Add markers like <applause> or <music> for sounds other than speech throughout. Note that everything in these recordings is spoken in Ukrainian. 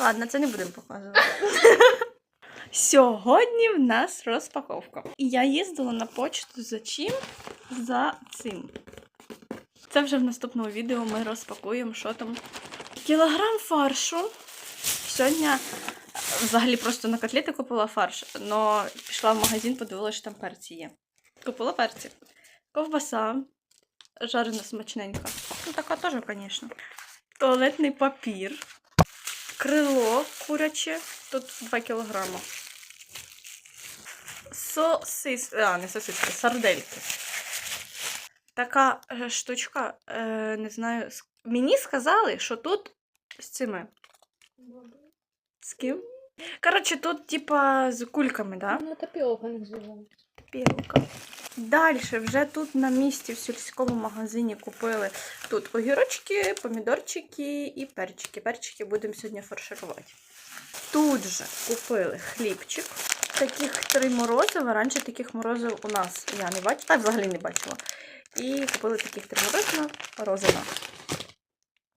Ладно, це не будемо показувати. <laughs> Сьогодні в нас розпаковка. І я їздила на почту за чим? За цим. Це вже в наступному відео ми розпакуємо, що там. Кілограм фаршу. Сьогодні е, взагалі просто на котлети купила фарш, але пішла в магазин, подивилася, що там перці є. Купила перці. Ковбаса. Жарена смачненька. Ну, така теж, звісно. Туалетний папір. Крило куряче. Тут 2 кілограма. Сосис... А, не сосиски, сардельки. Така е, штучка, е, не знаю. Мені сказали, що тут з цими. З ким? Коротше, тут, типа, з кульками, да? Ну, тапіока називається. Пілка. Далі вже тут на місці в сільському магазині купили тут огірочки, помідорчики і перчики. Перчики будемо сьогодні фарширувати. Тут же купили хлібчик. Таких три морозива. Раніше таких морозив у нас я не бачила, так взагалі не бачила. І купили таких три морозива. Розина.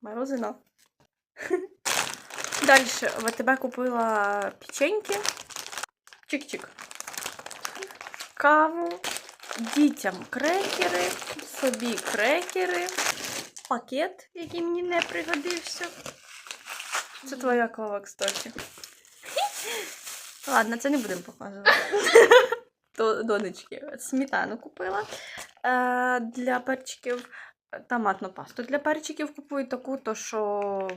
Морозина. <laughs> Далі в купила печеньки. Чик-чик каву, дітям крекери, собі крекери, пакет, який мені не пригодився. Це твоя кава, кстати. <laughs> Ладно, це не будемо показувати. <laughs> Донечки. Сметану купила е, для перчиків. Томатну пасту для перчиків купую таку, то що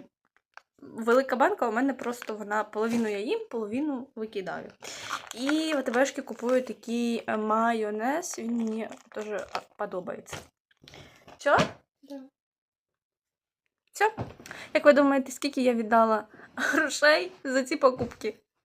велика банка у мене просто вона половину я їм, половину викидаю. І в АТБшки купую такий е, майонез, він мені дуже подобається. Все? Да. Все? Як ви думаєте, скільки я віддала <laughs> грошей за ці покупки?